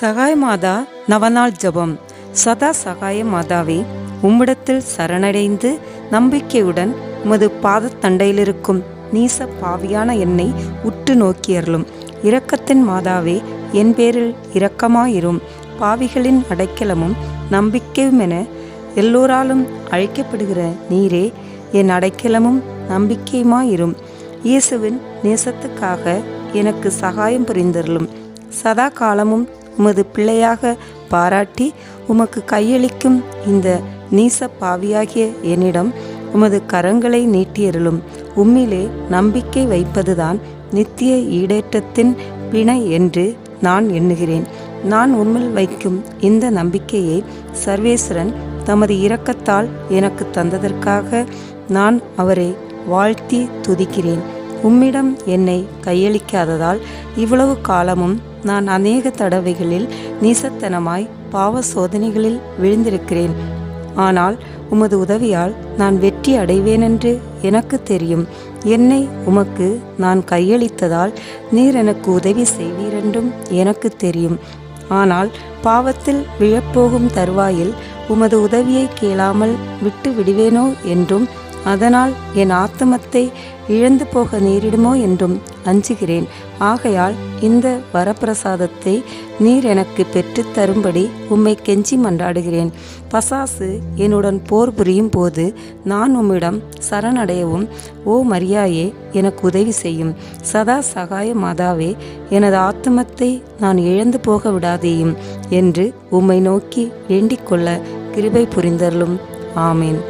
சகாய மாதா நவநாள் ஜபம். சதா சகாய மாதாவே உம்மிடத்தில் சரணடைந்து நம்பிக்கையுடன் உமது பாதத்தண்டையிலிருக்கும் நீச பாவியான என்னை உற்று நோக்கியருளும் இரக்கத்தின் மாதாவே என் பேரில் இரக்கமாயிரும். பாவிகளின் அடைக்கலமும் நம்பிக்கையுமென எல்லோராலும் அழைக்கப்படுகிற நீரே என் அடைக்கலமும் நம்பிக்கையுமாயிரும். இயேசுவின் நேசத்துக்காக எனக்கு சகாயம் புரிந்தருளும். சதா காலமும் உமது பிள்ளையாக பாராட்டி உமக்கு கையளிக்கும் இந்த நீச பாவியாகிய என்னிடம் உமது கரங்களை நீட்டியருளும். உம்மிலே நம்பிக்கை வைப்பதுதான் நித்திய ஈடேற்றத்தின் பிணை என்று நான் எண்ணுகிறேன். நான் உண்மையில் வைக்கும் இந்த நம்பிக்கையை சர்வேஸ்வரன் தமது இரக்கத்தால் எனக்கு தந்ததற்காக நான் அவரை வாழ்த்தி துதிக்கிறேன். உம்மிடம் என்னை கையளிக்காததால் இவ்வளவு காலமும் நான் அநேக தடவைகளில் நீசத்தனமாய் பாவ சோதனைகளில் விழுந்திருக்கிறேன். ஆனால் உமது உதவியால் நான் வெற்றி அடைவேனென்று எனக்கு தெரியும். என்னை உமக்கு நான் கையளித்ததால் நீர் எனக்கு உதவி செய்வீரென்றும் எனக்கு தெரியும். ஆனால் பாவத்தில் விழப்போகும் தருவாயில் உமது உதவியை கேளாமல் விட்டு விடுவேனோ என்றும் அதனால் என் ஆத்தமத்தை இழந்து போக நேரிடுமோ என்றும் அஞ்சுகிறேன். ஆகையால் இந்த வரப்பிரசாதத்தை நீர் எனக்கு பெற்றுத் தரும்படி உம்மை கெஞ்சி மன்றாடுகிறேன். பசாசு என்னுடன் போர் புரியும் போது நான் உம்மிடம் சரணடையவும் ஓ மரியாயே எனக்கு உதவி செய்யும். சதா சகாய மாதாவே எனது ஆத்துமத்தை நான் இழந்து போக விடாதேயும் என்று உம்மை நோக்கி வேண்டிக் கொள்ள கிருபை புரிந்தருளும். ஆமேன்.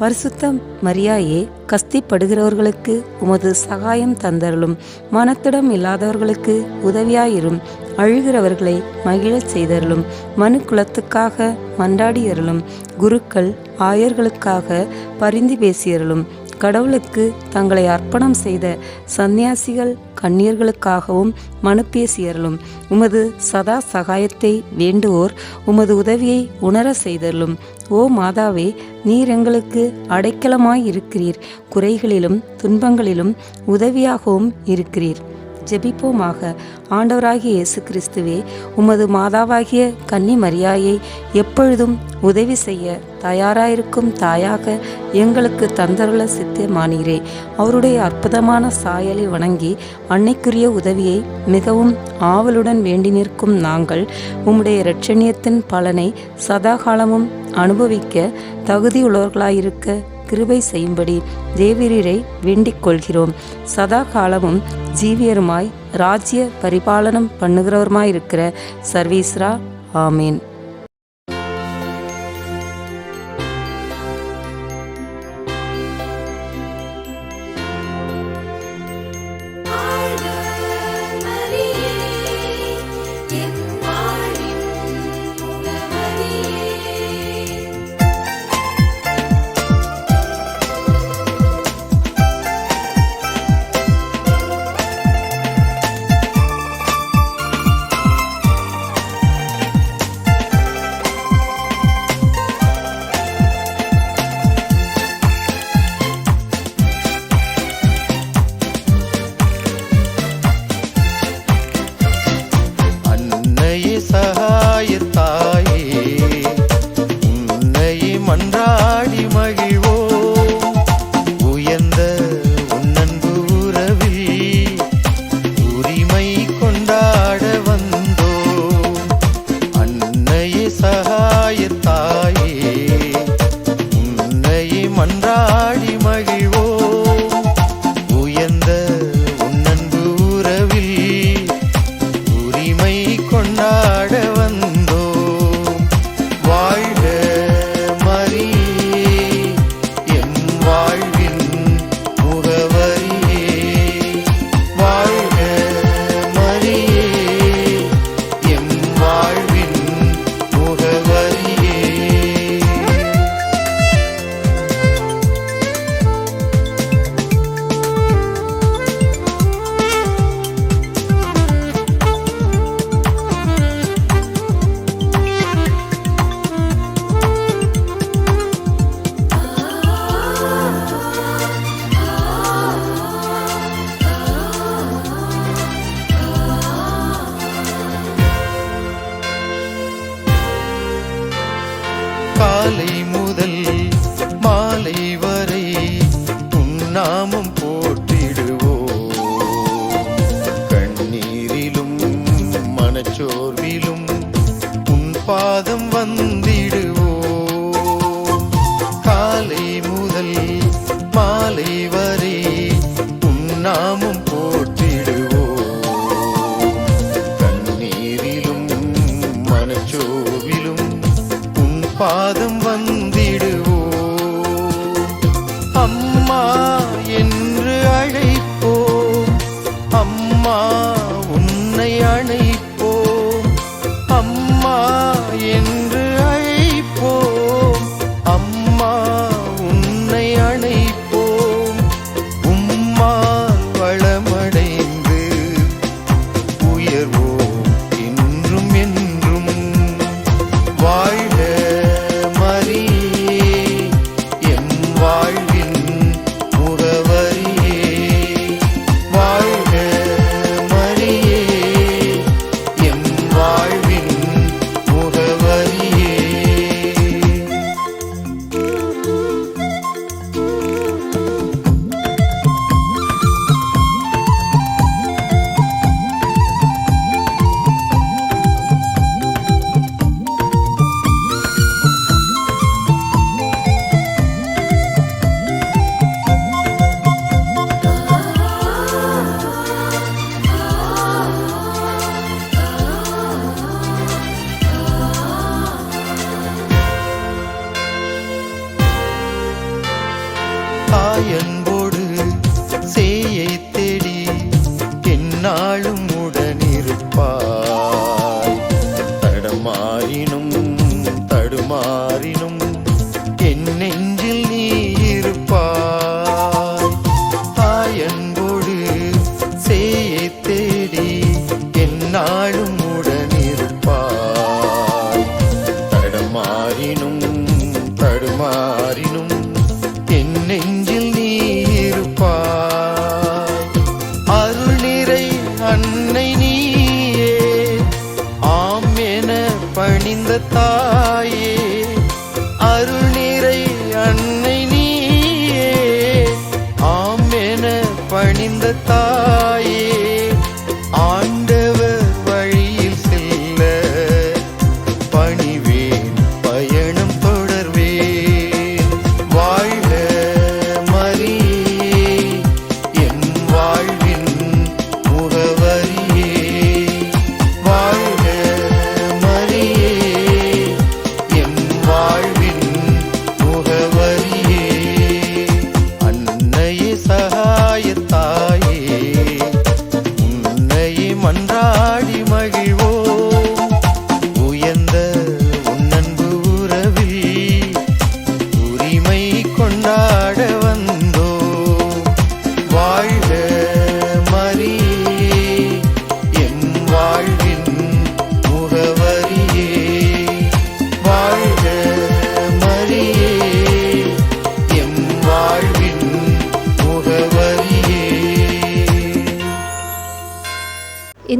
பரிசுத்த மரியாயே கஸ்திப்படுகிறவர்களுக்கு உமது சகாயம் தந்தருளும். மனத்திடம் இல்லாதவர்களுக்கு உதவியாயிரும். அழுகிறவர்களை மகிழச் செய்தருளும். மனு குலத்துக்காக மன்றாடியருளும். குருக்கள் ஆயர்களுக்காக பரிந்து பேசியருளும். கடவுளுக்கு தங்களை அர்ப்பணம் செய்த சந்நியாசிகள் கன்னியர்களுக்காகவும் மனு பேசியருளும். உமது சதா சகாயத்தை வேண்டுவோர் உமது உதவியை உணர செய்தருளும். ஓ மாதாவே நீர் எங்களுக்கு அடைக்கலமாய் இருக்கிறீர் குறைகளிலும் துன்பங்களிலும் உதவியாகவும் இருக்கிறீர். ஜெபிப்போமாக. ஆண்டவராகிய இயேசு கிறிஸ்துவே உமது மாதாவாகிய கன்னி மரியாயை எப்பொழுதும் உதவி செய்ய தயாராயிருக்கும் தாயாக எங்களுக்கு தந்தருள சித்தியமானீரே அவருடைய அற்புதமான சாயலை வணங்கி அன்னைக்குரிய உதவியை மிகவும் ஆவலுடன் வேண்டி நிற்கும் நாங்கள் உம்முடைய இரட்சணியத்தின் பலனை சதாகாலமும் அனுபவிக்க தகுதியுள்ளவர்களாயிருக்க கிருபை செய்யும்படி தேவிரரை வேண்டிக் கொள்கிறோம் சதா காலமும் ஜீவியருமாய் ராஜ்ய பரிபாலனம் பண்ணுகிறவருமாயிருக்கிற சர்வீஸ்ரா ஆமீன். பாதம் பாதத்தா